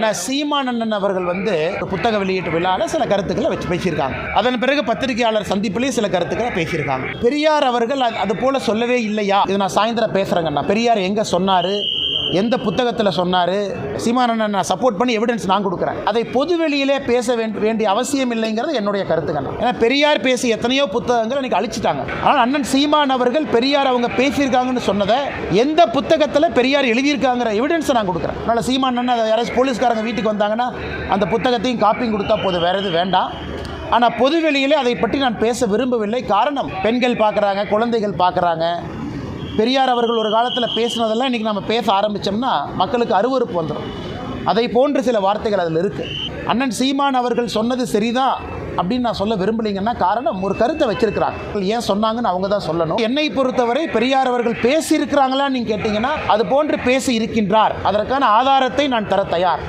சீமானண்ணன் அண்ணன் அவர்கள் வந்து புத்தக வெளியீட்டு விழாவில் சில கருத்துக்களை வச்சு பேசியிருக்காங்க. அதன் பிறகு பத்திரிகையாளர் சந்திப்பிலேயே சில கருத்துக்களை பேசியிருக்காங்க. பெரியார் அவர்கள் அது- அது போல சொல்லவே இல்லையா? இது நான் சாயந்தரம் பேசுகிறேங்கண்ணா பெரியார் எங்கே சொன்னார்? எந்த புத்தகத்தில் சொன்னார்? சீமானண்ணன் நான் சப்போர்ட் பண்ணி எவிடன்ஸ் நான் கொடுக்குறேன். அதை பொது வெளியிலே பேச வேண்டிய அவசியம் இல்லைங்கிறது என்னுடைய கருத்துக்கண்ணா ஏன்னா பெரியார் பேசி எத்தனையோ புத்தகங்கள் இன்னைக்கு அழிச்சிட்டாங்க. ஆனால் அண்ணன் சீமான் அவர்கள் பெரியார் அவங்க பேசியிருக்காங்கன்னு சொன்னதை எந்த புத்தகத்தில் பெரியார் எழுதியிருக்காங்கிற எவிடன்ஸை நான் கொடுக்குறேன். அதனால் சீமான் அண்ணன் அதை யாராச்சும் போலீஸ்காரங்க வீட்டுக்கு வந்தாங்கன்னா அந்த புத்தகத்தையும் காப்பியும் கொடுத்தா போதும். வேறு எதுவும் வேண்டாம். ஆனால் பொது வெளியிலே அதை பற்றி நான் பேச விரும்பவில்லை. காரணம் பெண்கள் பார்க்குறாங்க குழந்தைகள் பார்க்குறாங்க பெரியார் அவர்கள் ஒரு காலத்தில் பேசினதெல்லாம் இன்றைக்கி நம்ம பேச ஆரம்பித்தோம்னா மக்களுக்கு அருவருப்பு வந்துடும் அதை போன்ற சில வார்த்தைகள் அதில் இருக்குது அண்ணன் சீமான் அவர்கள் சொன்னது சரிதான் அப்படின்னு நான் சொல்ல விரும்பலைங்கன்னா காரணம் ஒரு கருத்தை வச்சிருக்கிறாங்க. ஏன் சொன்னாங்கன்னு அவங்க தான் சொல்லணும். என்னை பொறுத்தவரை பெரியார் அவர்கள் பேசியிருக்கிறாங்களான்னு நீங்கள் கேட்டிங்கன்னா அது போன்று பேசி இருக்கின்றார். அதற்கான ஆதாரத்தை நான் தர தயார்.